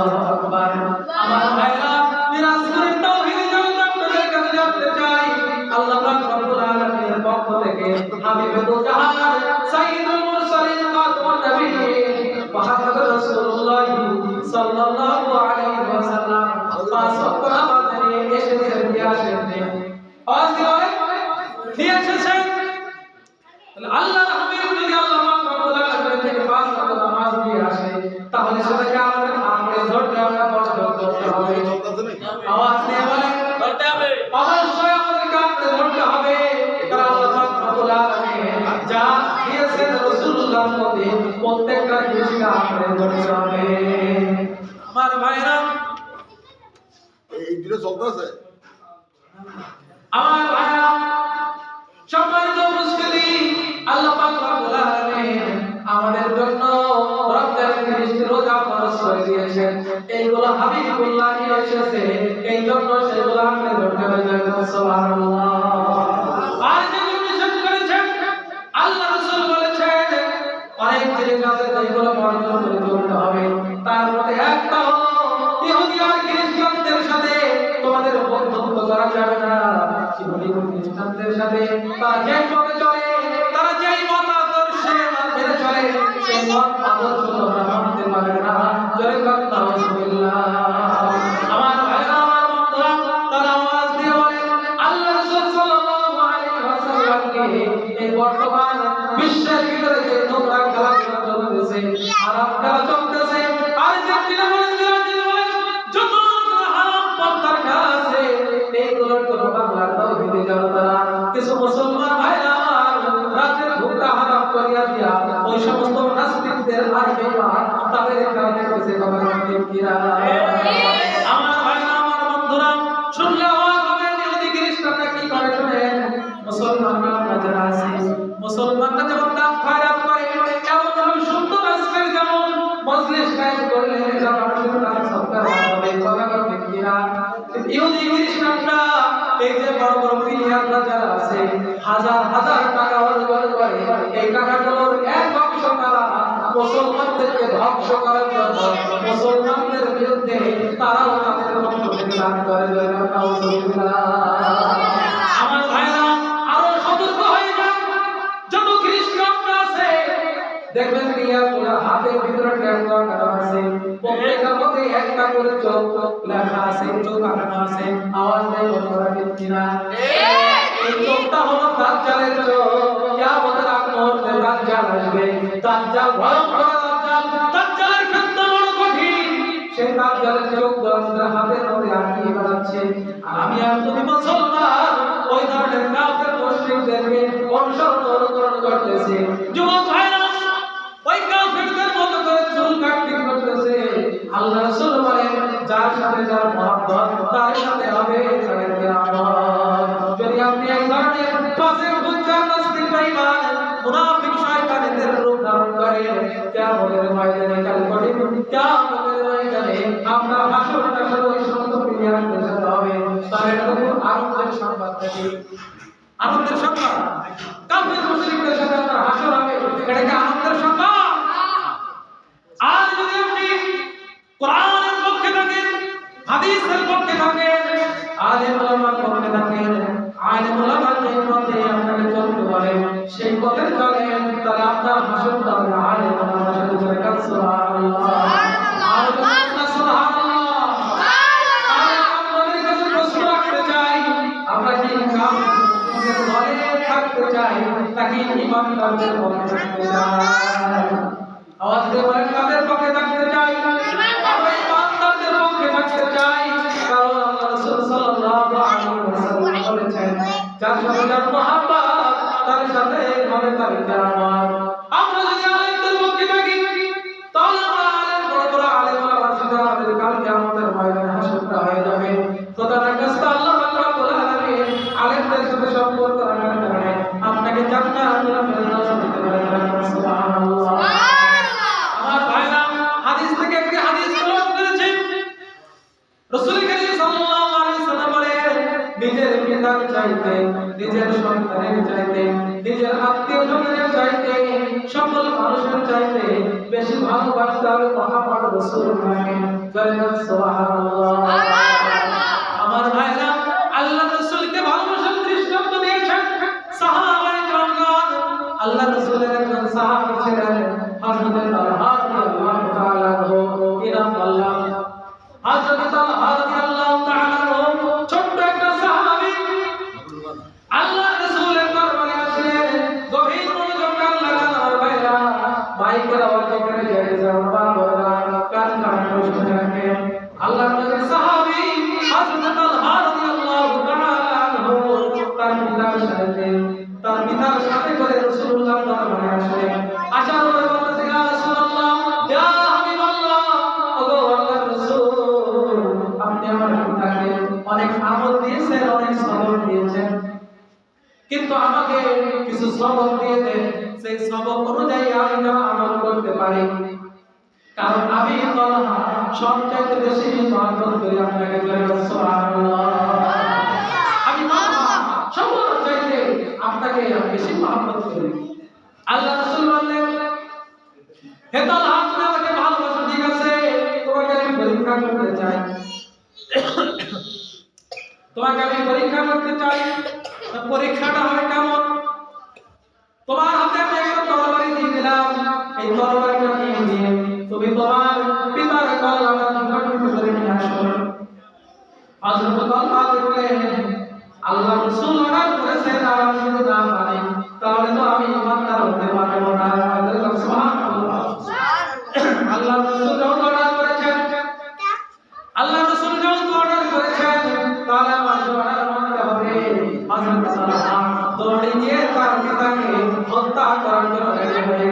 আল্লাহু আকবার। আমার ভাইরা মিরাজ করে তাওহীদ কাছে জানতে চাই, আল্লাহ পাক রব্বুল আলামিনের পক্ষ থেকে হাবিবুল জাহান সাইয়্যিদুল মুরসালিন, খাতামুন নবিয়্যিন মুহাম্মদ রাসূলুল্লাহ সাল্লাল্লাহু আলাইহি ওয়াসাল্লাম, পাঁচ ওয়াক্ত নামাজ এসেছেন দিয়ে আসেন আওয়াজ দিয়ে নিয়ে এসেছেন তাহলে আল্লাহর হাবিব যদি আল্লাহ পাক রব্বুল আলামিন থেকে পাঁচ ওয়াক্ত নামাজ দিয়ে আসে তাহলে সেটাকে আমাদের আঁকড়ে ধরতে হবে বর্জন করতে হবে আওয়াজ দিয়ে বলেন করতে হবে অবশ্যই আমাদেরকে আঁকড়ে ধরতে হবে কারণ আল্লাহ পাক রব্বুল আলামিন যা দিয়েছেন রাসূলুল্লাহর মধ্যে প্রত্যেকটা জিনিসকে আঁকড়ে ধরতে হবে আমার ভাইরা এই দিনে চলতেছে আমার ভাইরা সম্মানিত মুসলিম আল্লাহ পাক রব্বুল আলামিন আমাদের জন্য রমজান মিষ্টি রোজা ফরজ করে দিয়েছেন। এইগুলো হাবিবুল্লাহ এসেছে। এই জন্য সেগুলো আপনি ধরতে হবে সুবহানাল্লাহ আর যেগুলো নিষেধ করেছেন আল্লাহ রাসূল বলেছেন অনেক জিনিস যেগুলো বর্জন করে চলতে হবে। তার মধ্যে একটা হলো ইহুদি আর খ্রিস্টানদের সাথে তোমাদের বন্ধুত্ব করা যাবে না। ইহুদি খ্রিস্টানদের সাথে তারা যে পথে চলে, তারা যেই মত আদর্শে মেনে চলে, সেই মত আদর্শ তোমরা মানতে পারবে না। আর বেঈমান তাদের খেলা দেখতেছে বাবা ঠিক কিনা আমার ভাইরা আমার বন্ধুরা, শুনলে অবাক হবেন ইহুদি খ্রিস্টানরা কি করে মুসলমানরা যেমন দান খয়রাত মুসলমানদেরকে ধ্বংস করার জন্য মুসলমানদের বিরুদ্ধে তারাও তাদের পক্ষ দান করে আমার ভাইরা আরও সতর্ক হয়ে যান। যত খ্রিস্টানরা আছে দেখবেন ক্রিয়াগুলো হাতের ভিতরে ট্যাটু আঁকানো আছে। প্রত্যেকটার মধ্যে একটা করে চোখ লেখা আছে চোখ আঁকানো আছে। আওয়াজ নেই বন্ধুরা কিনা? এই চোখটা হলো দাজ্জালের চোখ। মুহূর্তে দাজ্জাল আসবে। দাজ্জাল ভয়ঙ্কর দাজ্জাল দাজ্জালের ক্ষেত্র বড় কঠিন। সেই দাজ্জালের চোখ আমাদের হাতে ধরে আটকিয়ে বেড়াচ্ছে আর আমি আর তুমি মুসলমান, ওই ধরনের কাউকে মুসলিমদেরকে অনুসরণ অনুকরণ করতেছে পক্ষে থাকেন আলেম ওলামার পক্ষে থাকেন আলেম ওলামার যে পথে আপনাকে চলতে বলে সেই পথে চলেন তাহলে আপনার হাসরটা হবে আলেম ওলামার সাথে চলে থাকতে চাই নাকি ইমানদারদের পক্ষে থাকতে চাই? আওয়াজ দিয়ে যার সাথে যার মহব্বত তার সাথে মানে তার কিয়ামত رسول الله فلنفسه أحد সবক দিয়ে দেন, সেই সবক অনুযায়ী আমরা আমল করতে পারি। কারণ আমি তলহা বেশি করি আপনাকে আমি চাইতে আপনাকে বেশি করি। আল্লাহ রসুল বললেন, হে তলহা তুমি আমাকে ভালোবাসো, ঠিক আছে? তোমাকে আমি পরীক্ষা করতে চাই। তোমাকে আমি পরীক্ষা করতে চাই। পরীক্ষাটা হবে কেমন? তোমার হাতে আমি একটা তরবারি দিয়ে দিলাম। এই তরবারিটা নিয়ে নিয়ে তুমি তোমার পিতার কল আমার নিকটবর্তী করে নিয়ে আসো। হযরত তালহা বললেন আল্লাহ রাসূল অর্ডার করেছেন আর আমি যদি না মানি। তাহলে তো আমি ইমানদার হতে পারব না। সুবহানাল্লাহ। আল্লাহ রাসূল অর্ডার করেছেন আল্লাহ নিজে তার পিতাকে হত্যা করার জন্য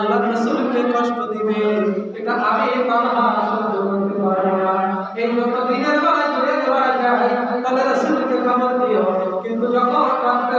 আল্লাহর রাসূলকে কষ্ট দিবে। এটা আমি তানহা সহ্য করতে পারব না। এই মত দিনের বেলায় যদি ধরা যায় তাহলে রাসূলকে খবর দিও কিন্তু যখন রাত্রে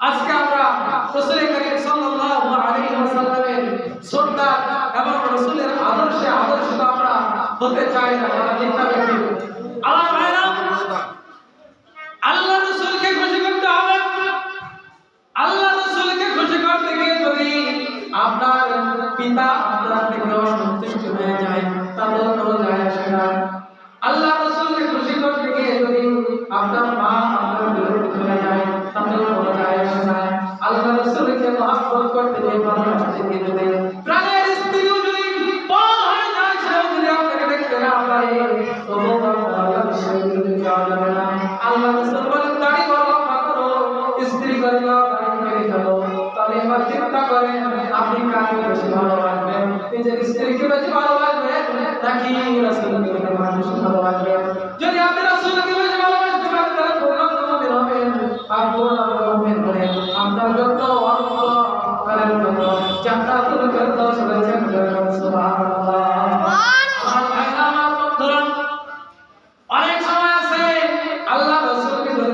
আজকে আমরা রসুলের করিম সাল্লাল্লাহু আলাইহি ওয়াসাল্লামের শ্রদ্ধা এবং রসুলের আদর্শে আদর্শিত আমরা হতে চাই না চিন্তা করি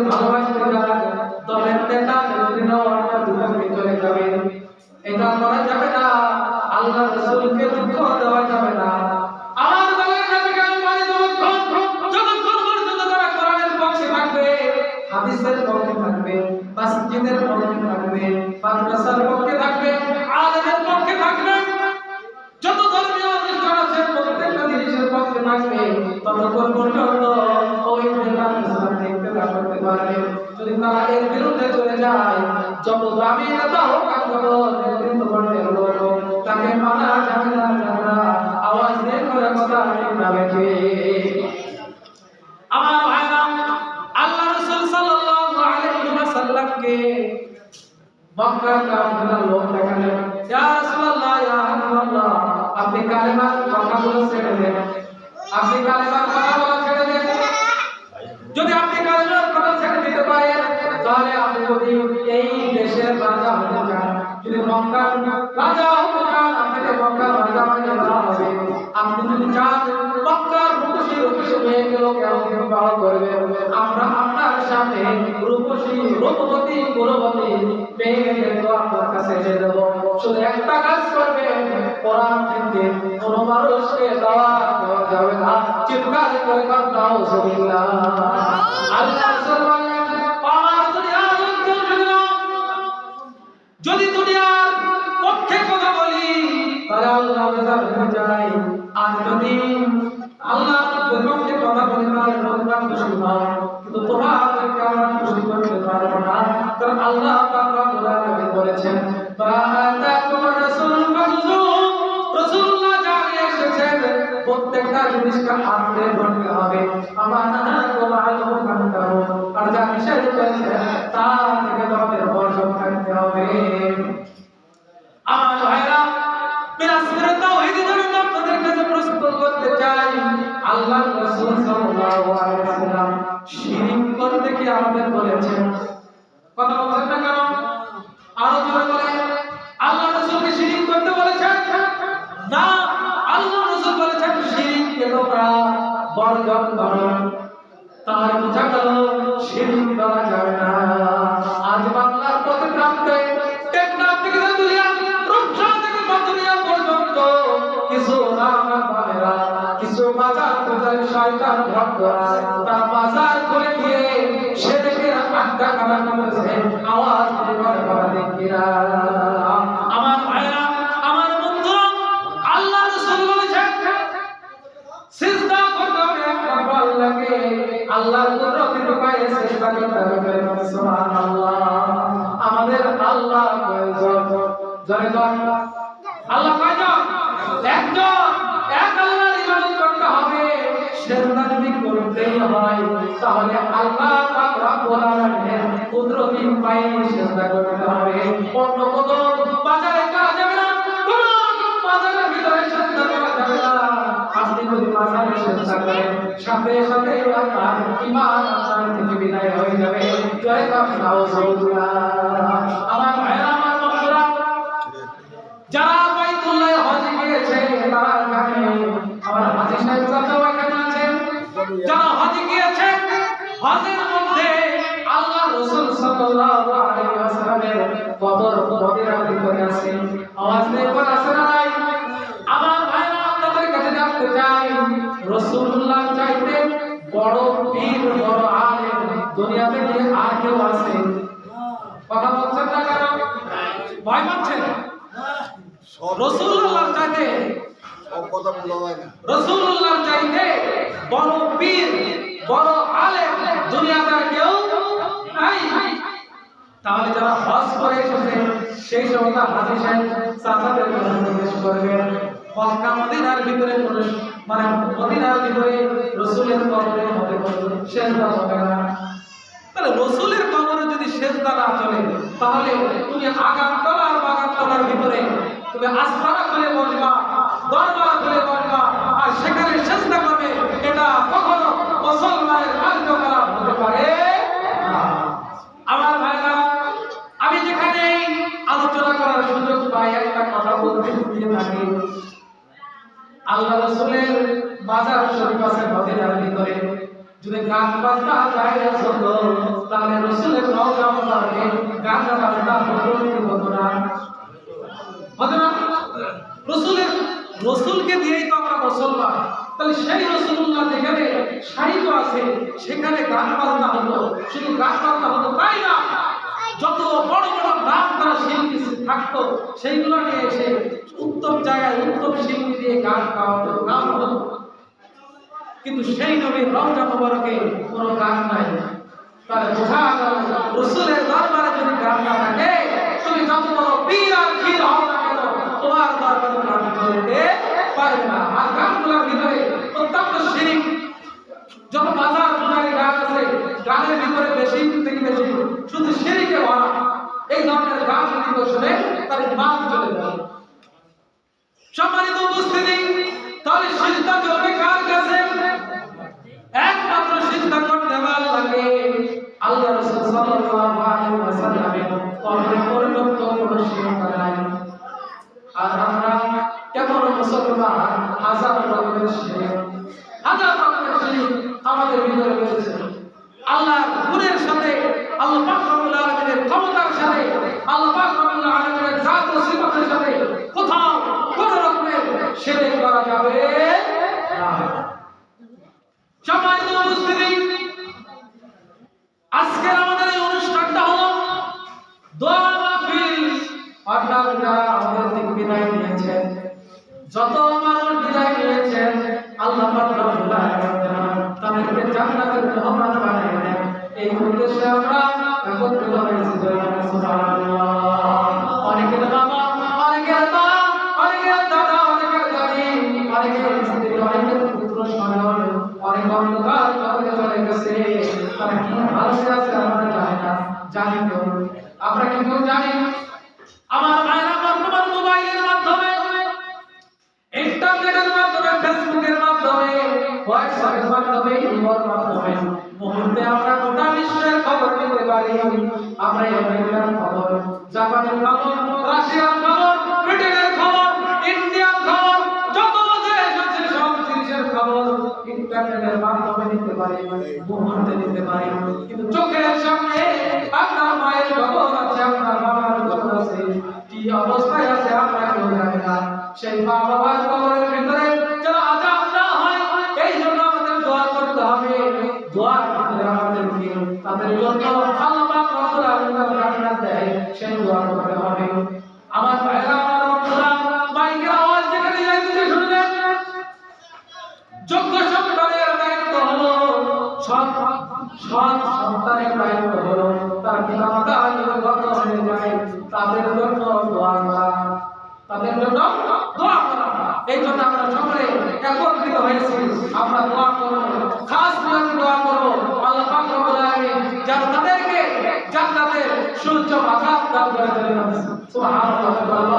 ভালোবাসতে যারা দলের নেতা নেত্রী নেওয়ার ভিতরে যাবেন রূপসী রূপবতী গুণবতী পেয়ে গেলে আপনার কাছে এনে দেবো। শুধু একটা কাজ করবে কোরআন থেকে কোনো মানুষকে দেওয়া দেওয়া যাবে না। চিৎকার করে কান্না হুসবিল্লাহ যদি দুনিয়ার পক্ষে কথা বলি, তাহলে আল্লাহ যাই আর যদি আল্লাহ পক্ষে কথা বলি, তাহলে কিন্তু তোমার তখন আল্লাহ পাক রব্বুল আলামিন বলেছেন প্রত্যেকটা জিনিসকে হাত ধরতে হবে। আমার আর যা নিষেধ করেছে তা থেকে তোমাদের বর্জন থাকতে হবে। আমার ভাইরা আল্লাহ রাসূল সাল্লাল্লাহু আলাইহি ওয়াসাল্লাম শিরিক করতে কি আমাদের বলেছেন? কথা বলছেন না কারণ আরও বলে আল্লাহ রসুলকে শিরিক করতে বলেছেন? না, আল্লাহ রসুল বলেছেন শিরিক কে তোমরা বর্জন করো তার বোঝা গেল, শিরিক করা যায় না। হয়, তাহলে আল্লাহ রাব্বুল আলামিনের কুদরতি পায়ে সেজদা করতে হবে। অন্য কোনো বাজারে করা যাবে না, কোন বাজারের ভিতরে সেজদা করা আমার ভাইরা হজের মধ্যে আল্লাহ রাসূল সাল্লাল্লাহু আলাইহি ওয়াসাল্লামের কবর মদিনার করে আছে। আওয়াজ নেই পর আছে না নাই? আমার ভাইরা আপনাদের কাছে জানতে চাই রাসূলুল্লাহ চাইতে বড় পীর বড় আলেম দুনিয়াতে কি আর কেউ আছে? কথা বলছেন না কেন? ভয় পাচ্ছেন? রাসূলুল্লাহ চাইতে কথা বলা রাসূলুল্লাহ চাইতে বড় পীর বড় আলেম দুনিয়াতে আর কেউ নাই। তাহলে যারা হজ করে এসেছে, সেই সমস্ত হাজি সাহেব চাচাদের কথা জিজ্ঞেস করবেন মক্কা, মদিনার ভিতরে প্রবেশ মানে মদিনার ভিতরে রসুলের কবরের মধ্যে সেজদা হবে না। তাহলে রসুলের কবরে যদি সেজদা না চলে, তাহলে তুমি আগামতলা আর বাগানতলার ভিতরে তুমি আস্তানা খুলে বসবা, দরবার খুলে বসবা, আর সেখানে সেজদা করবে, এটা কখনো মুসলমানের কার্যকলাপ হতে পারে। আমার ভাইরা, আমি যেখানে আলোচনা করার সুযোগ পাই কথা বলতে থাকি। আল্লাহ রসুলের বাজার শরীফ আছে মদিনার ভিতরে। যদি গান তাহলে রসুলের নৌকা মোতাবেক গান বাজনা হতো দিয়েই তো আমরা মুসলমান। তাহলে সেই রসুল্লাহ যেখানে সাহিত্য আছে, সেখানে গান বাজনা হতো। শুধু গান বাজনা হতো তাই না? যত বড় বড় নাম করা শিল্পী থাকতো, সেইগুলো নিয়ে এসে উত্তম জায়গায় উত্তম শিল্পী দিয়ে গান গাওয়া গান হতো। কিন্তু সেই নবীর রওজা মোবারকে কোনো গান নাই। তাহলে বোঝা গেল, রসুলের দরবারে যদি গান না থাকে, তুমি যত বড় পীর আর ক্ষীর হও না কেন, তোমার দরবারে গান করতে পারবে না। আর গানগুলোর ভিতরে শিরিক যত বাজার গান আছে গানের ভিতরে বেশি থেকে বেশি। শুধু শিরিকে ভরা এই ধরনের গান যদি শুনে, তার ইমান চলে যায়। সম্মানিত উপস্থিতি, তাহলে সিজদা চলবে কার কাছে? একমাত্র সিজদা করতে আল্লাহকে আল্লাহ রাসূল সাল্লাল্লাহু আলাইহি ওয়াসাল্লামের কবরে পর্যন্ত কোনো নাই। আর আমরা কেমন মুসলমান, হাজার রকমের শিরিক হাজার রকমের শিরিক আমাদের ভিতরে রয়েছে আল্লাহর গুণের সাথে আল্লাহ পাক রব্বুল আলামিনের ক্ষমতার সাথে আল্লাহ পাক রব্বুল আলামিনের জাত ও সিফাতের সাথে কোথাও কোন রকমের শিরিক আমরা জানি না জানি তো আমরা কি জানি আমার ভাইরা বর্তমান মোবাইলের মাধ্যমে ইন্টারনেটের মাধ্যমে ফেসবুকের মাধ্যমে আমরা গোটা বিশ্বের খবর নিতে পারি আমরা অবস্থায় আছে আমরা মাকাম দান করে